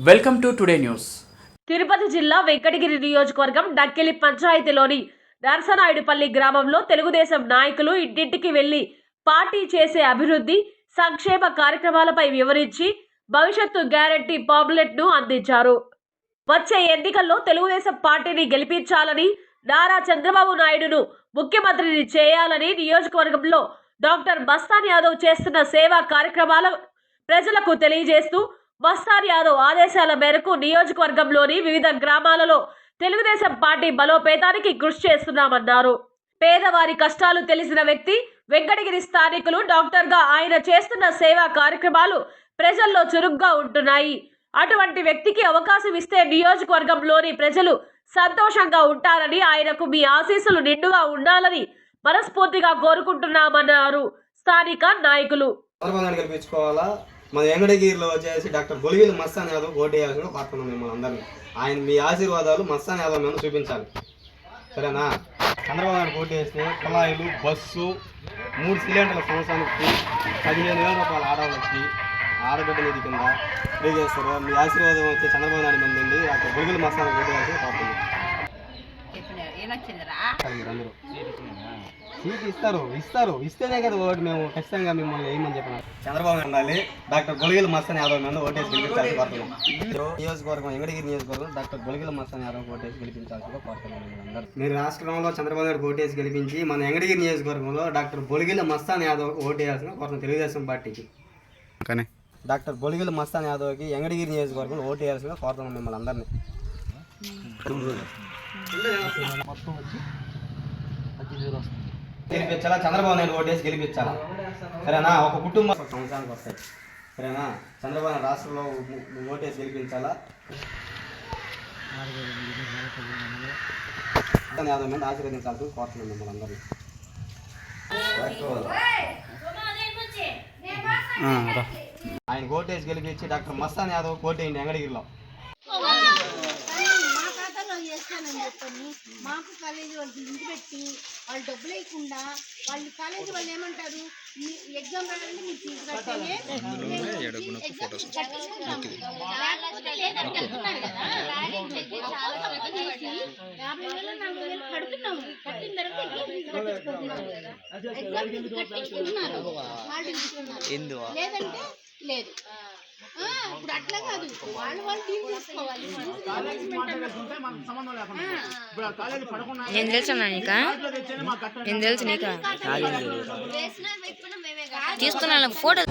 Welcome to today news. Tirupati జిల్లా వెంకటగిరి నియోజకవర్గం డక్కెలి పంచాయతీలోని నరసనాయుడుపల్లి గ్రామంలో తెలుగుదేశం నాయకులు ఇంటింటికి వెళ్ళి పార్టీ చేసే అభివృద్ధి సంక్షేమ కార్యక్రమాలపై వివరించి భవిష్యత్తు గ్యారంటీ పాంప్లెట్ను అందించారు. వచ్చే ఎన్నికల్లో తెలుగుదేశం పార్టీని గెలిపించాలని నారా చంద్రబాబు నాయుడును ముఖ్యమంత్రిని చేయాలని నియోజకవర్గంలో డాక్టర్ మస్తాన్ యాదవ్ చేస్తున్న సేవా కార్యక్రమాల ప్రజలకు తెలియజేస్తూ మస్తాన్ యాదవ్ ఆదేశాల మేరకు నియోజకవర్గంలోని వివిధ గ్రామాలలో తెలుగుదేశం పార్టీ బలోపేతానికి కృషి చేస్తున్నామన్నారు. పేదవారి కష్టాలు తెలిసిన వ్యక్తి వెంకటగిరి స్థానికులు డాక్టర్గా ఆయన చేస్తున్న సేవా కార్యక్రమాలు ప్రజల్లో చురుగ్గా ఉంటున్నాయి. అటువంటి వ్యక్తికి అవకాశం ఇస్తే నియోజకవర్గంలోని ప్రజలు సంతోషంగా ఉంటారని ఆయనకు మీ ఆశీస్సులు నిండుగా ఉండాలని మనస్ఫూర్తిగా కోరుకుంటున్నామన్నారు. స్థానిక నాయకులు. మన వెంకటగిరిలో వచ్చేసి డాక్టర్ గొలిగిలి మస్తాన్ యాదవ్ ఓటు వేయాల్సిన కోరుతున్నాం మిమ్మల్ని అందరినీ. ఆయన మీ ఆశీర్వాదాలు మస్తాన్ యాదవ్ మీద చూపించాలి. సరేనా? చంద్రబాబు నాయుడు ఓటు వేస్తే కుళాయిలు బస్సు మూడు సిలిండర్ల సంవత్సరానికి పదిహేను వేల రూపాయల ఆడవాళ్ళకి ఆడబిడ్డ నిధి కింద ఫ్రీ చేస్తారు. మీ ఆశీర్వాదం వచ్చే చంద్రబాబు నాయుడు మీద ఉంది డాక్టర్ గొలిగిలి మస్తాన్ ఓటు వేయాల్సిన కోరుతున్నాం సీట్ ఇస్తారు ఇస్తారు. ఇస్తేనే కదా ఓటు మేము. ఖచ్చితంగా మిమ్మల్ని వేయమని చెప్పినాం. చంద్రబాబు ఉండాలి. డాక్టర్ గొలిగిల మస్తాన్ యాదవ్ మీద ఓటేసి గెలిపించాల్సి కోరుతున్నాం. నియోజకవర్గం వెంకటగిరి నియోజకవర్గం డాక్టర్ గొలిగిల మస్తాన్ యాదవ్ ఓటేసి గెలిపించాల్సిగా కోరుతున్నాం అందరూ. మీరు రాష్ట్రంలో చంద్రబాబు నాయుడు ఓటేసి గెలిపించి మన వెంకటగిరి నియోజకవర్గంలో డాక్టర్ బొలిగిల మస్తాన్ యాదవ్ ఓటేయాల్సిన కోరుతున్నాం తెలుగుదేశం పార్టీకి. కానీ డాక్టర్ బొలిగిల మస్తాన్ యాదవ్కి వెంకటగిరి నియోజకవర్గంలో ఓటు వేయాల్సిన కోరుతున్నాం మిమ్మల్ని అందరినీ. గెలిపించాలా? చంద్రబాబు నాయుడు ఓటేసి గెలిపించాలా? సరేనా? ఒక కుటుంబం సంవత్సరానికి వస్తాయి. సరేనా? చంద్రబాబు నాయుడు రాష్ట్రంలో ము- ఓటేసి గెలిపించాలా? యాదవ్ మీద ఆశీర్వదించాల్సి కోరుతున్నాం మిమ్మల్ని అందరినీ. ఆయన ఓటేసి గెలిపించి డాక్టర్ మస్తాన్ యాదవ్ ఓటేయండి వెంకటగిరిలో మా ఖాతాలో చేస్తానని చెప్పని మాకు కాలేజీ వాళ్ళు ఇంటి పెట్టి వాళ్ళు డబ్బులు వేయకుండా వాళ్ళు కాలేజీ వాళ్ళు ఏమంటారు? మీ ఎగ్జామ్ రాయాలంటే మీరు ఫీజు కట్టేనే యాభై వేలు నలభై వేలు కడుతున్నాము తర్వాత ఫీజు కట్టించుకుంటున్నాము ఎగ్జామ్ కట్టించుకుంటున్నారు లేదంటే లేదు. ఇప్పుడు అట్లా కాదు. వాళ్ళు వాళ్ళు డీల్ చేసుకోవాలి. నేను తెలుసా నీక? నేను తెలుసు నీక? తీసుకున్నాను ఫోటో